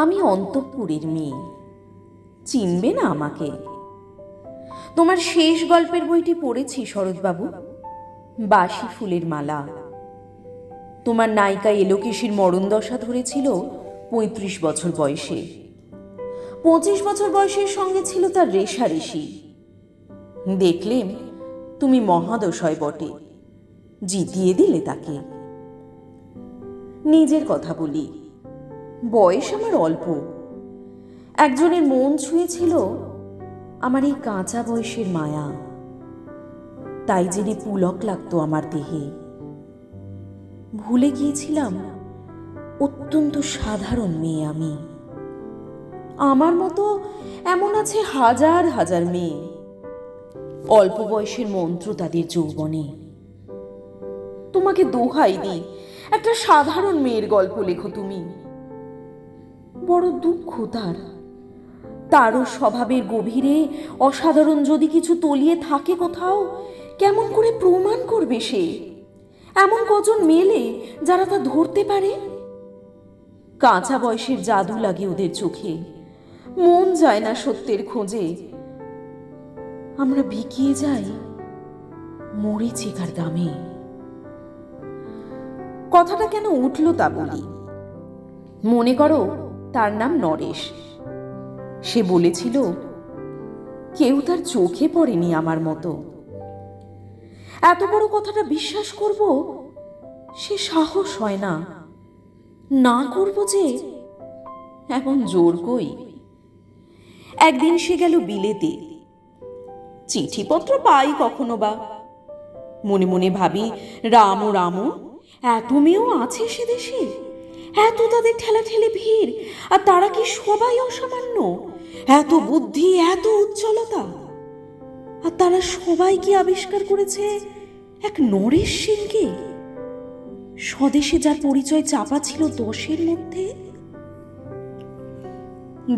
আমি অন্তঃপুরের মেয়ে। চিনবে না আমাকে। তোমার শেষ গল্পের বইটি পড়েছি শরৎবাবু বাসি ফুলের মালা। তোমার নায়িকা এলোকেশীর মরণ দশা ধরেছিল পঁয়ত্রিশ বছর বয়সে। পঁচিশ বছর বয়সের সঙ্গে ছিল তার রেশারেশি দেখলেম তুমি মহাদশয় বটে। জিতিয়ে দিলে তাকে। নিজের কথা বলি। বয়স আমার অল্প। একজনের মন ছুঁয়েছিল আমার এই কাঁচা বয়সের মায়া। তাই জেনে পুলক লাগতো আমার দেহে। ভুলে গিয়েছিলাম, অত্যন্ত সাধারণ মেয়ে আমি। আমার মতো এমন আছে হাজার হাজার মেয়ে। অল্প বয়সের মন্ত্র তাদের যৌবনে। তোমাকে দোহাই দিই একটা সাধারণ মেয়ের গল্প লেখো তুমি। বড় দুঃখ তার। তারও স্বভাবের গভীরে অসাধারণ যদি কিছু তলিয়ে থাকে কোথাও, কেমন করে প্রমাণ করবে সে? এমন কজন মেলে যারা তা ধরতে পারে? কাঁচা বয়সের জাদু লাগে ওদের চোখে। মন যায় না সত্যের খোঁজে। আমরা বিকিয়ে যাই মরিচিকার দামে। কথাটা কেন উঠল তা বলি? মনে করো তার নাম নরেশ। সে বলেছিল, কেউ তার চোখে পড়েনি আমার মতো। এত বড় কথাটা বিশ্বাস করব, সে সাহস হয় না। না করব যে, এমন জোর কই? একদিন সে গেল বিলেতে। চিঠিপত্র পাই কখনো বা। মনে মনে ভাবি, রাম ও রাম, এত মেয়েও আছে সে দেশে? এত তাদের ঠেলা ঠেলে ভিড়, আর তারা কি সবাই অসামান্য? এত বুদ্ধি, এত উজ্জ্বলতা। আর তারা সবাই কি আবিষ্কার করেছে এক নরেশ সিংকে? স্বদেশে যার পরিচয় চাপা ছিল দশের মধ্যে?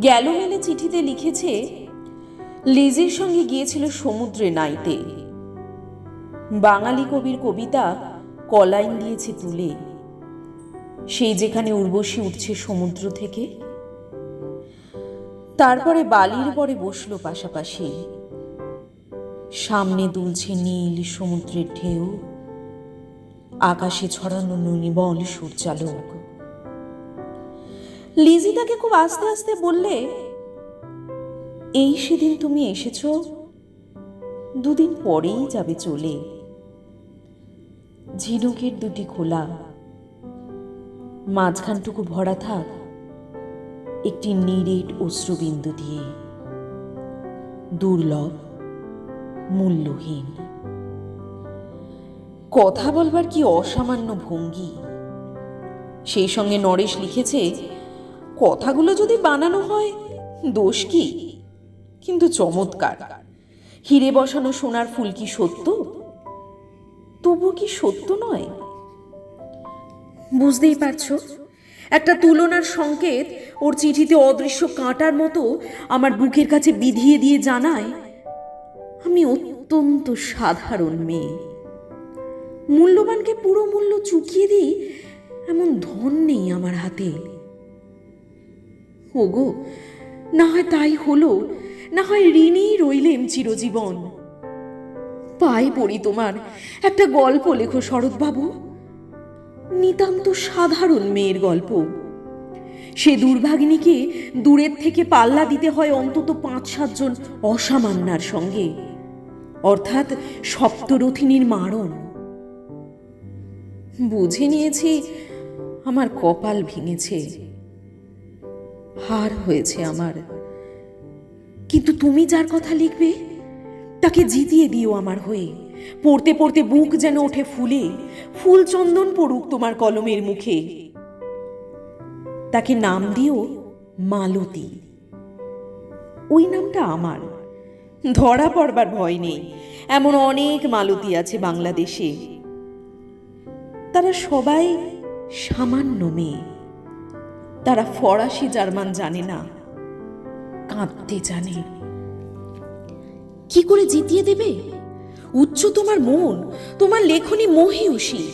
গেল মেলে চিঠিতে লিখেছে, লিজির সঙ্গে গিয়েছিল সমুদ্রে নাইতে। বাঙালি কবির কবিতা কলাইন দিয়েছে তুলে। সেই যেখানে উর্বশী উঠছে সমুদ্র থেকে। তারপরে বালির পরে বসল পাশাপাশি। সামনে দুলছে নীল সমুদ্রের ঢেউ। আকাশে ছড়ানো নির্মল সূর্যালোক। লিজি তাকে খুব আস্তে আস্তে বললে, এই সেদিন তুমি এসেছ, দুদিন পরেই যাবে চলে। ঝিনুকের দুটি খোলা মাঝখানটুকু ভরা থাক, একটি নিরেট অশ্রুবিন্দু দিয়ে। দুর্লভ, মূল্যহীন। কথা বলবার কি অসামান্য ভঙ্গি? সেই সঙ্গে নরেশ লিখেছে, কথাগুলো যদি বানানো হয়, দোষ কি? কিন্তু চমৎকার। হিরে বসানো সোনার ফুল কি সত্য? তবু কি সত্য নয়? বুঝতেই পারছ? একটা তুলনার সংকেত ওর চিঠিতে অদৃশ্য কাঁটার মতো আমার বুকের কাছে বিধিয়ে দিয়ে জানায়, আমি অত্যন্ত সাধারণ মেয়ে। মূল্যবানকে পুরো মূল্য চুকিয়ে দিই এমন ধন নেই আমার হাতে। ওগো, না হয় তাই হলো, না হয় ঋণেই রইলেম চিরজীবন। পায়ে পড়ি তোমার, একটা গল্প লেখো শরৎবাবু। নিতান্ত সাধারণ মেয়ের গল্প। সে দুর্ভাগিনীকে দূরের থেকে পাল্লা দিতে হয় অন্তত পাঁচ সাতজন অসামান্যার সঙ্গে। অর্থাৎ সপ্তরথিনীর মারণ। বুঝে নিয়েছি আমার কপাল ভেঙেছে। হার হয়েছে আমার। কিন্তু তুমি যার কথা লিখবে, তাকে জিতিয়ে দিও আমার হয়ে। পড়তে পড়তে বুক যেন ওঠে ফুলে, ফুল চন্দন পড়ুক তোমার কলমের মুখে। তাকে নাম দিও মালতী। ওই নামটা আমার। ধরা পড়বার ভয় নেই। এমন অনেক মালতী আছে বাংলাদেশে। তারা সবাই সামান্য মেয়ে। তারা ফরাসি, জার্মান জানে না। কাঁদতে জানে। কি করে জিতিয়ে দেবে? উচ্চ তোমার মন, তোমার লেখনী মহিষী।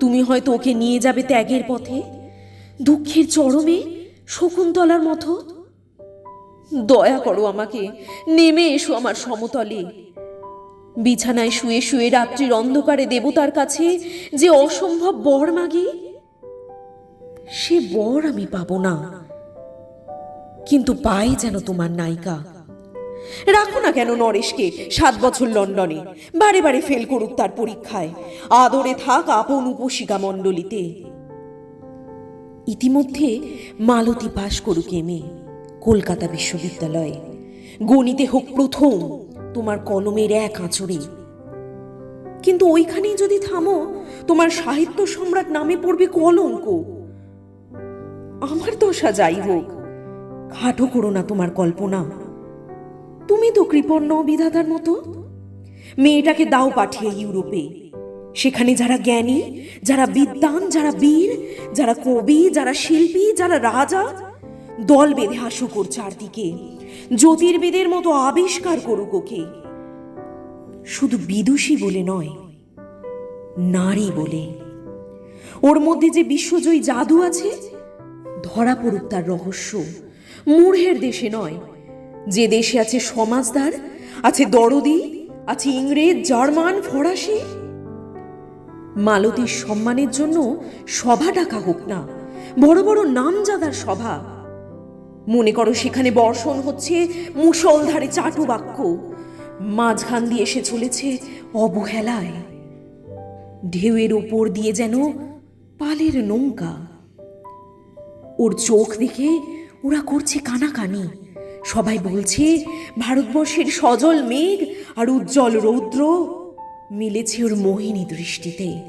তুমি হয়তো ওকে নিয়ে যাবে ত্যাগের পথে, দুঃখের চরমে শকুন্তলার মতো। দয়া করো আমাকে, নেমে এসো আমার সমতলে। বিছানায় শুয়ে শুয়ে রাত্রির অন্ধকারে দেবতার কাছে যে অসম্ভব বর মাগি, সে বর আমি পাবো না। কিন্তু পাই যেন তোমার নায়িকা। রাখো না কেন নরেশকে সাত বছর লন্ডনে। বারে বারে ফেল করুক তার পরীক্ষায়। আদরে থাক আপন উপশিকা মণ্ডলীতে। ইতিমধ্যে মালতী পাশ করুক এমে কলকাতা বিশ্ববিদ্যালয়ে। গণিতে হোক প্রথম, তোমার কলমের এক আঁচড়ে। কিন্তু ওইখানেই যদি থামো, তোমার সাহিত্য সম্রাট নামে পড়বে কলঙ্ক। আমার দশা যাই হোক, খাটো করো না তোমার কল্পনা। তুমি তো কৃপণ্য বিধাতার মতো। মেয়েটাকে দাও পাঠিয়ে ইউরোপে। সেখানে যারা জ্ঞানী, যারা বিদ্বান, যারা বীর, যারা কবি, যারা শিল্পী, যারা রাজা, দল বেঁধে আসুক ওর চারদিকে। জ্যোতির্বিদের মতো আবিষ্কার করুক ওকে শুধু বিদুষী বলে নয়, নারী বলে। ওর মধ্যে যে বিশ্বজয়ী জাদু আছে, ধরা পড়ুক তার রহস্য। মূঢ়ের দেশে নয় যে দেশে আছে সমাজদার, আছে দরদি, আছে ইংরেজ, জার্মান, ফরাসি। মালতীর সম্মানের জন্য সভা ডাকা হোক না, বড় বড় নামজাদার সভা। মনে করো সেখানে বর্ষণ হচ্ছে মুষলধারে চাটু বাক্য মাঝখান দিয়ে এসে চলেছে অবহেলায়। ঢেউয়ের ওপর দিয়ে যেন পালের নৌকা। ওর চোখ দেখে ওরা করছে কানাকানি। সবাই বলছে, ভারতবর্ষের সজল মেঘ আর উজ্জ্বল রৌদ্র মিলেছে ওর মোহিনী দৃষ্টিতে।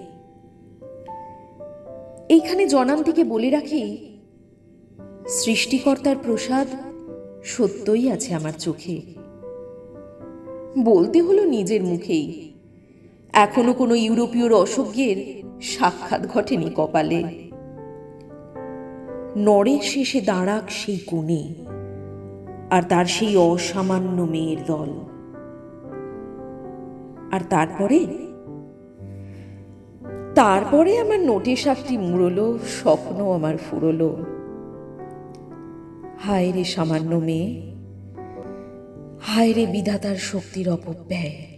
এইখানে থেকে বলে রাখি, সৃষ্টিকর্তার প্রসাদ সত্যই আছে আমার চোখে। বলতে হলো নিজের মুখেই। এখনও কোনো ইউরোপীয় রসজ্ঞের সাক্ষাৎ ঘটেনি কপালে। নরের শেষে দাঁড়াক সেই কোণে। আর তার সেই অসামান্য মেয়ের দল। আর তারপরে? তারপরে আমার নোটে সাতটি মুড়লো স্বপ্ন আমার ফুরলো। হায় রে সামান্য মেয়ে, হায় রে বিধাতার শক্তির অপব্যয়।